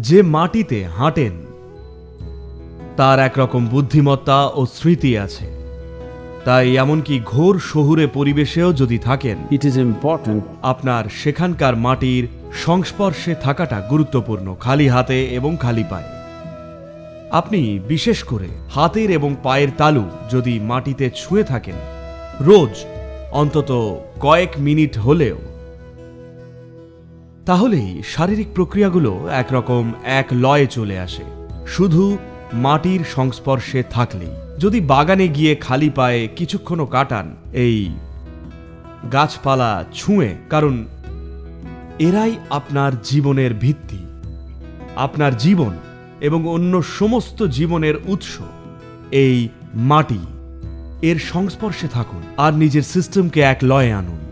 যে মাটিতে হাঁটেন তার একরকম বুদ্ধিমত্তা ও স্মৃতি আছে। তাই এমনকি ঘোর শহুরে পরিবেশেও যদি থাকেন it is important আপনার সেখানকার মাটির সংস্পর্শে থাকাটা গুরুত্বপূর্ণ খালি হাতে এবং খালি পায়ে। আপনি বিশেষ করে হাতের এবং পায়ের তালু যদি মাটিতে ছুঁয়ে থাকেন রোজ অন্তত কয়েক মিনিট হলেও তাহলেই শারীরিক প্রক্রিয়াগুলো একরকম এক লয়ে চলে আসে। শুধু মাটির সংস্পর্শে থাকলেই। যদি বাগানে গিয়ে খালি পায়ে কিছুক্ষণও কাটান, এই গাছপালা ছুঁয়ে, কারণ এরাই আপনার জীবনের ভিত্তি। আপনার জীবন এবং অন্য সমস্ত জীবনের উৎস, এই মাটি। এর সংস্পর্শে থাকুন আর নিজের সিস্টেমকে এক লয়ে আনুন।